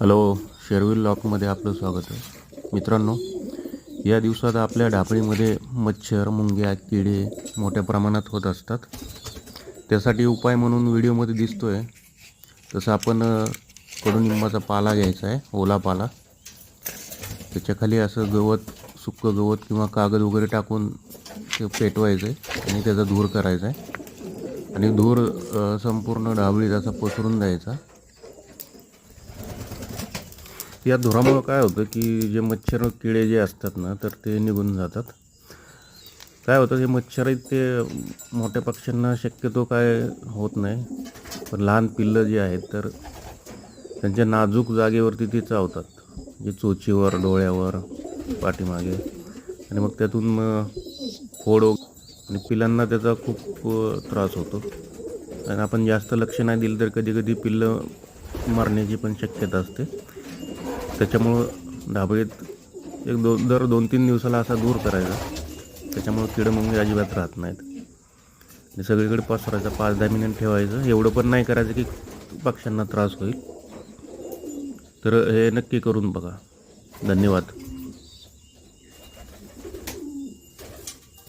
Hello शेरविल लॉकमध्ये आपलं स्वागत आहे. मित्रांनो या दिवसात आपल्या ढापळीमध्ये मच्छर मुंग्या किडे मोठ्या प्रमाणात होत असतात. त्यासाठी उपाय म्हणून व्हिडिओमध्ये दिसतो आहे तसं आपण कडुनिंबाचा पाला घ्यायचा आहे ओला पाला. त्याच्याखाली असं गवत सुक्कं गवत किंवा कागद वगैरे टाकून ते पेटवायचं आहे आणि त्याचा धूर करायचा आहे आणि धूर संपूर्ण ढाबळीत असा पसरून द्यायचा. या धुरामुळं काय होतं की जे मच्छर किडे जे असतात ना तर ते निघून जातात. काय होतं ते मच्छर आहेत ते मोठ्या पक्ष्यांना शक्यतो काय होत नाही. पण लहान पिल्लं जे आहेत तर त्यांच्या नाजूक जागेवरती ते चावतात. जे चोचीवर डोळ्यावर पाठीमागे. आणि मग त्यातून मग फोड आणि पिलांना त्याचा खूप त्रास होतो. आणि आपण जास्त लक्ष नाही दिलं तर कधी कधी पिल्लं मरण्याची पण शक्यता असते. त्याच्यामुळं ढाबळीत एक दो दर दोन तीन दिवसाला असा दूर करायचा. त्याच्यामुळं किडं मग अजिबात राहत नाहीत. आणि सगळीकडे पसरायचं पाच दहा मिनिट ठेवायचं. एवढं पण नाही करायचं की पक्ष्यांना त्रास होईल. तर हे नक्की करून बघा. धन्यवाद.